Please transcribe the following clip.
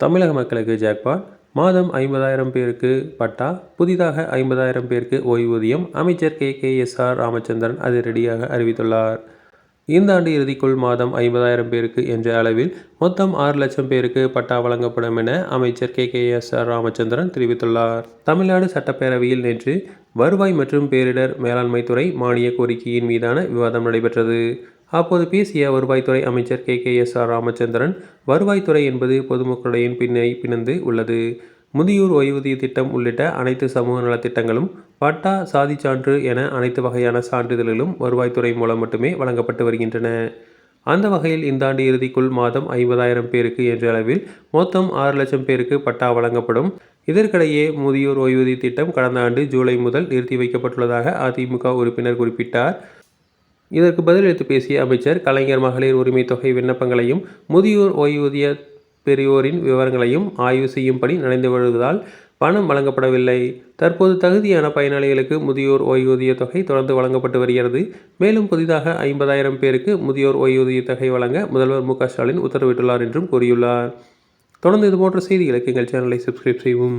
தமிழக மக்களுக்கு ஜாக்பாட் மாதம் ஐம்பதாயிரம் பேருக்கு பட்டா. புதிதாக ஐம்பதாயிரம் பேருக்கு ஓய்வூதியம். அமைச்சர் K. K. S. R. Ramachandran அதிரடியாக அறிவித்துள்ளார். இந்த ஆண்டு இறுதிக்குள் மாதம் ஐம்பதாயிரம் பேருக்கு என்ற அளவில் மொத்தம் ஆறு லட்சம் பேருக்கு பட்டா வழங்கப்படும் என அமைச்சர் K. K. S. R. Ramachandran தெரிவித்துள்ளார். தமிழ்நாடு சட்டப்பேரவையில் நேற்று வருவாய் மற்றும் பேரிடர் மேலாண்மை துறை மானிய கோரிக்கையின் மீதான விவாதம் நடைபெற்றது. அப்போது பேசிய வருவாய்த்துறை அமைச்சர் K. K. S. R. Ramachandran வருவாய்த்துறை என்பது பொதுமக்களுடைய பின்னை பிணைந்து உள்ளது. முதியோர் ஓய்வூதிய திட்டம் உள்ளிட்ட அனைத்து சமூக நலத்திட்டங்களும் பட்டா சாதி சான்று என அனைத்து வகையான சான்றிதழ்களும் வருவாய்த்துறை மூலம் மட்டுமே வழங்கப்பட்டு வருகின்றன. அந்த வகையில் இந்த ஆண்டு இறுதிக்குள் மாதம் ஐம்பதாயிரம் பேருக்கு என்ற அளவில் மொத்தம் ஆறு லட்சம் பேருக்கு பட்டா வழங்கப்படும். இதற்கிடையே முதியோர் ஓய்வூதிய திட்டம் கடந்த ஆண்டு ஜூலை முதல் நிறுத்தி வைக்கப்பட்டுள்ளதாக அதிமுக உறுப்பினர் குறிப்பிட்டார். இதற்கு பதிலளித்து பேசிய அமைச்சர் கலைஞர் மகளிர் உரிமை தொகை விண்ணப்பங்களையும் முதியோர் ஓய்வூதிய பெரியோரின் விவரங்களையும் ஆய்வு செய்யும்படி நடந்து வருவதால் பணம் வழங்கப்படவில்லை. தற்போது தகுதியான பயனாளிகளுக்கு முதியோர் ஓய்வூதிய தொகை தொடர்ந்து வழங்கப்பட்டு வருகிறது. மேலும் புதிதாக ஐம்பதாயிரம் பேருக்கு முதியோர் ஓய்வூதிய தொகை வழங்க முதல்வர் மு க ஸ்டாலின் உத்தரவிட்டுள்ளார் என்றும் கூறியுள்ளார். தொடர்ந்து இதுபோன்ற செய்திகளுக்கு எங்கள் சேனலை சப்ஸ்கிரைப் செய்வோம்